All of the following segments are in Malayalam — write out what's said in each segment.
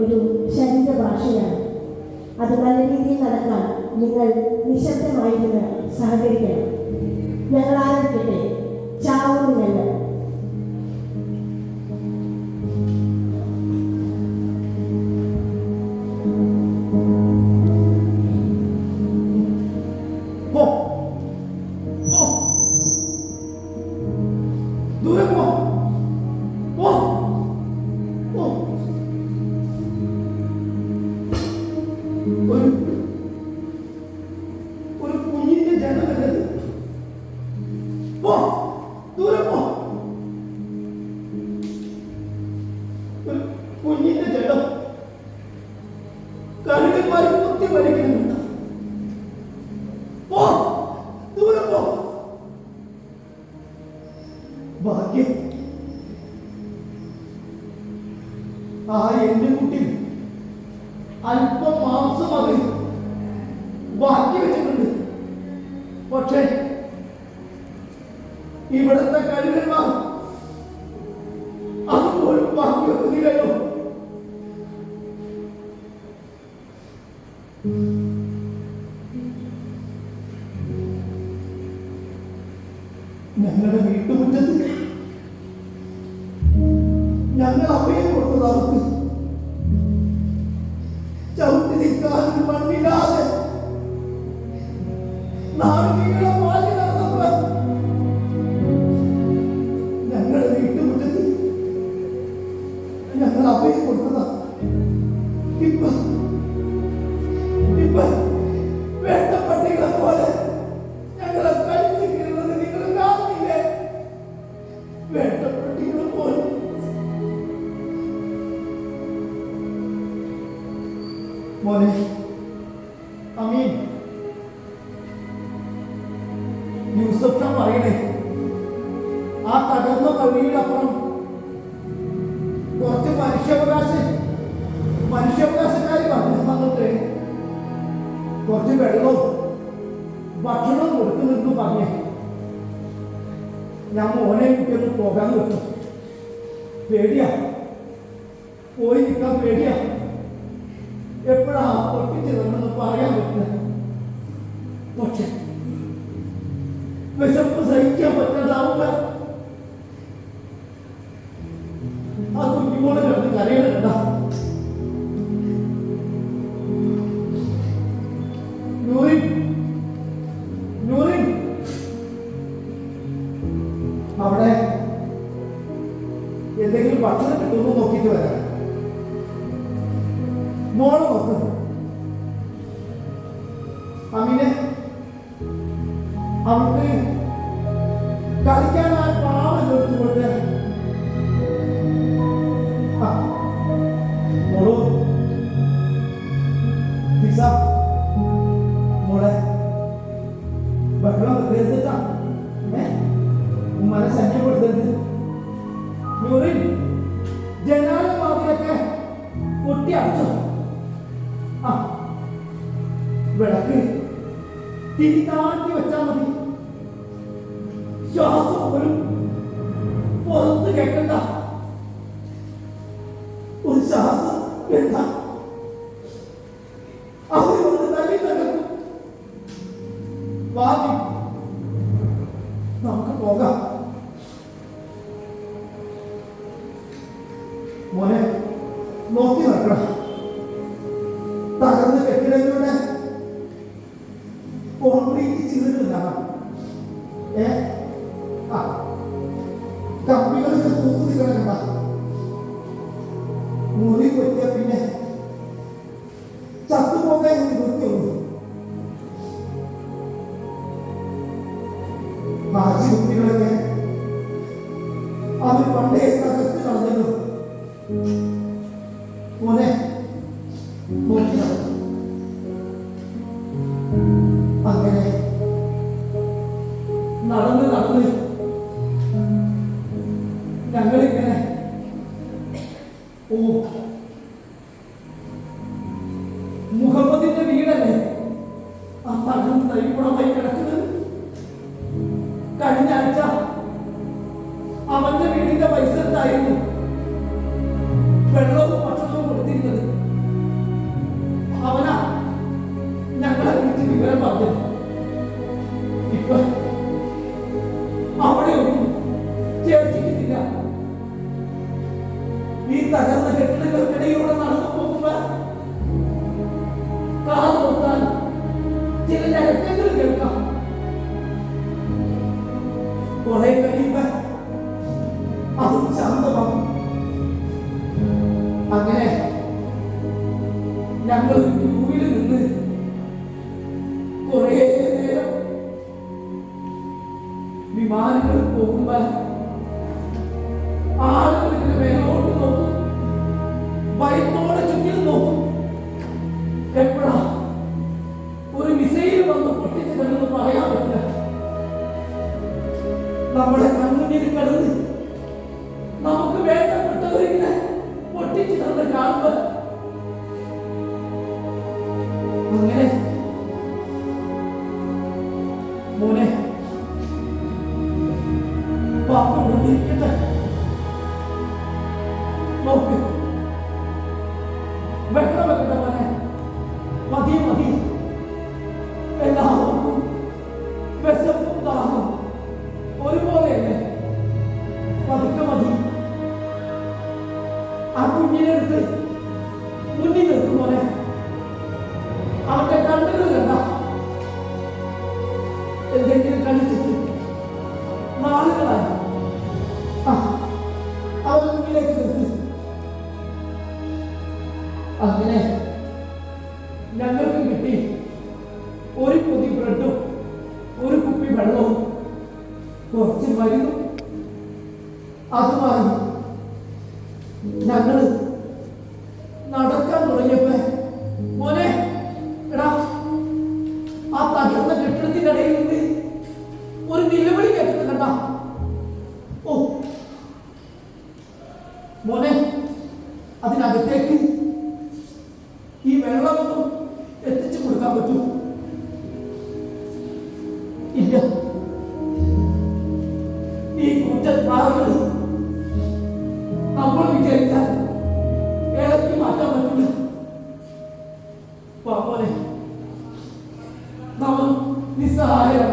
ഒരു ശരീരഭാഷയാണ്. അത് നല്ല രീതിയിൽ നടക്കാൻ നിങ്ങൾ നിശബ്ദമായിരുന്ന് സഹകരിക്കണം. ഞങ്ങൾ ആരംഭിക്കട്ടെ? ചാവൂരിനല്ല ഞങ്ങളുടെ വീട്ടുമുറ്റത്ത്. ഞങ്ങൾ മോനെ അമീൻ യൂസഫ് ഖാൻ പറയണേ ആ തകർന്ന പള്ളിയുടെ അപ്പുറം കുറച്ച് മനുഷ്യാവകാശ മനുഷ്യാവകാശക്കാർ പറഞ്ഞു തന്നിട്ട് കുറച്ച് വെള്ളവും ഭക്ഷണവും കൊടുക്കുന്നെന്ന് പറഞ്ഞേ ഞാൻ മോനെ കുട്ടിയൊന്ന് പോകാൻ വിട്ടു പേടിയാ പോയി നിൽക്കാൻ പേടിയാ എപ്പോഴാ പൊട്ടിച്ചതെന്ന് പറയാൻ പറ്റില്ല പക്ഷെ വിശപ്പ് സഹിക്കാൻ പറ്റാതാവുക ആ കുഞ്ഞുമോളെ ഉമ്മനെ ശല്യപ്പെടുത്തരുത്. നൂറിൻ ജനാല വാതിലൊക്കെ പൊട്ടി അടച്ചോ. ആ വിളക്ക് തിരിതാട്ടി വെച്ചാൽ മതി. ശ്വാസം കോൺക്രീറ്റ് ചില്ലുകളുണ്ടാകാം ഏ? ആ. കമ്പികളൊക്കെ തൂത്ത് കിടക്കണ്ട മുഹമ്മദിന്റെ വീടല്ലേ? ആ തകം തൈപ്പുറമായി കിടക്കുന്നത്. കഴിഞ്ഞ ആഴ്ച അവന്റെ വീടിന്റെ പരിസരത്തായിരുന്നു. പാപ്പ ഇവിടെ കുപ്പി ബ്രെഡും ഒരു കുപ്പി വെള്ളവും കുറച്ച് മരുന്നും. അത് പറഞ്ഞു ഞങ്ങൾ നടക്കാൻ തുടങ്ങിയപ്പോൾ വാമോനെ നാം നിസ്സഹായം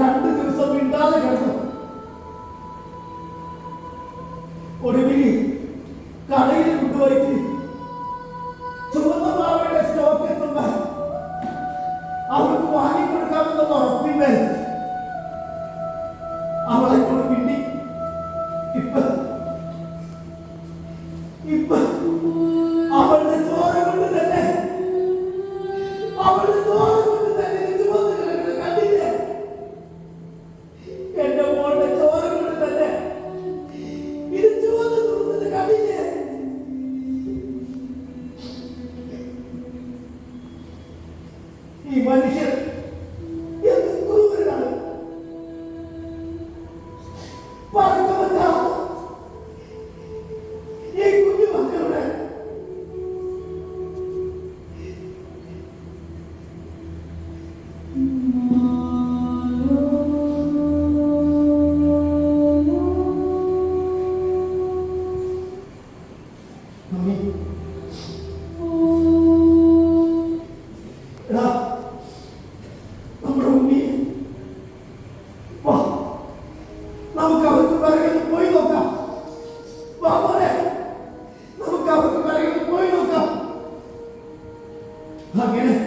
രണ്ട് ദിവസം മിണ്ടാതെ കിടന്നു. ഒടുവിൽ കടയിൽ കൊണ്ടുപോയിട്ട് e vai mexer. No, ¿quién es?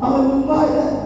I'm gonna fight Hallelujah.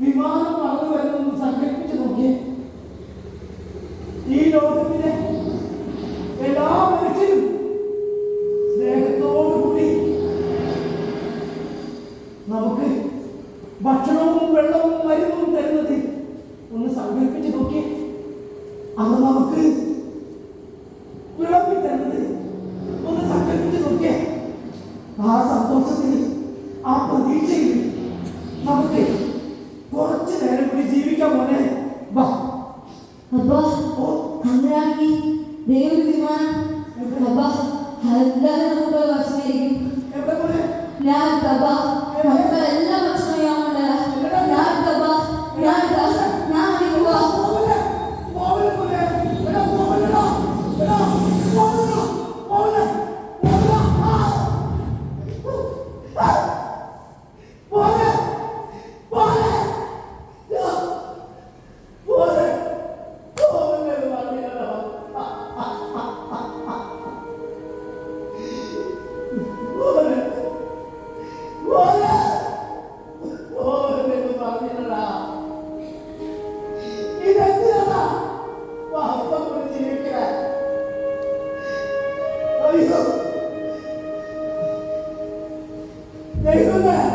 We must എല്ലാ പ്രഭ നമ്മുടെ മക്കളെല്ലാം ഭക്ഷണയോ Dạy Hương Dạy